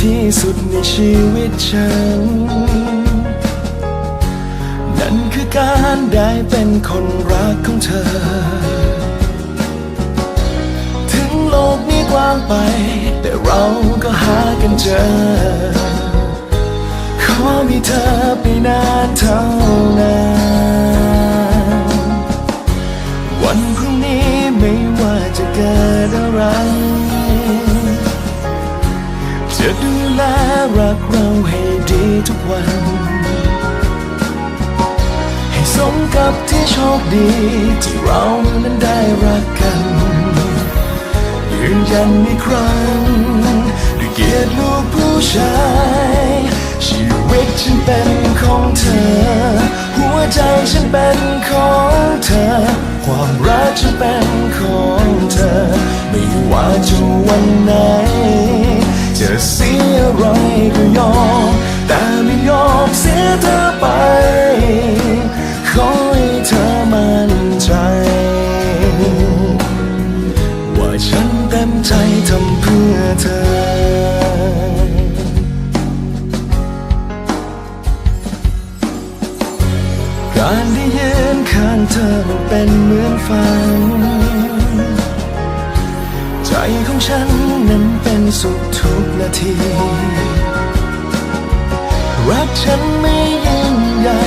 ที่สุดในชีวิตฉัน นั่นคือการได้เป็นคนรักของเธอ ถึงโลกนี้กว้างไป แต่เราก็หากันเจอ ขอมีเธอไปนานเท่านั้นวันพรุ่งนี้ไม่ว่าจะเกิดอะไร จะดูแลรักเราให้ดีทุกวัน ให้สมกับที่โชคดีที่เรานั้นได้รักกัน ยืนยันอีกครั้งด้วยเกียรติลูกผู้ชายชีวิตฉันเป็นของเธอ หัวใจฉันเป็นของเธอ ความรักฉันเป็นของเธอ ไม่ว่าจะวันไหน ไรก็ยอม แต่ไม่ยอมเสียเธอไป ขอให้เธอมั่นใจ ว่าฉันเต็มใจทำเพื่อเธอการได้ยืนข้างเธอเป็นเหมือนฝัน สุขทุกนาที รักฉันไม่ยิ่งใหญ่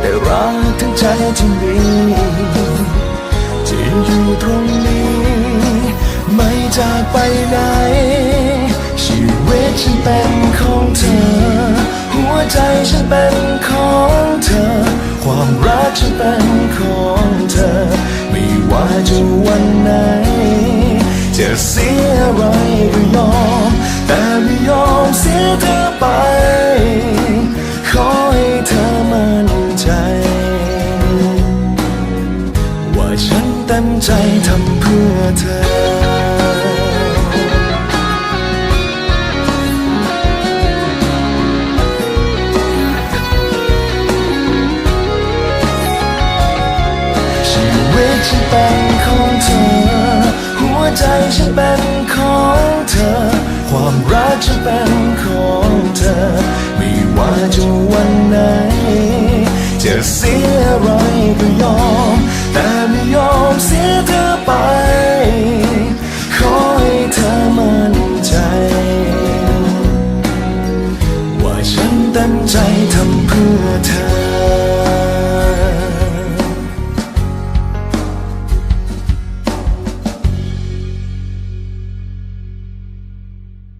แต่รักทั้งใจที่มีที่อยู่ตรงนี้ ไม่จากไปไหน ชีวิตฉันเป็นของเธอ หัวใจฉันเป็นของเธอ ความรักฉันเป็นของเธอ ไม่ว่าจะวันไหนจะเสียอะไร ต็มใจทำเพื่อเธอชีวิตฉันเป็นของเธอ หัวใจฉันเป็นของเธอ ความรักฉันเป็นของเธอ ไม่ว่าจะวันไหนจะเสียอะไรก็ยอม ฉันตั้งใจทำเพื่อเธอ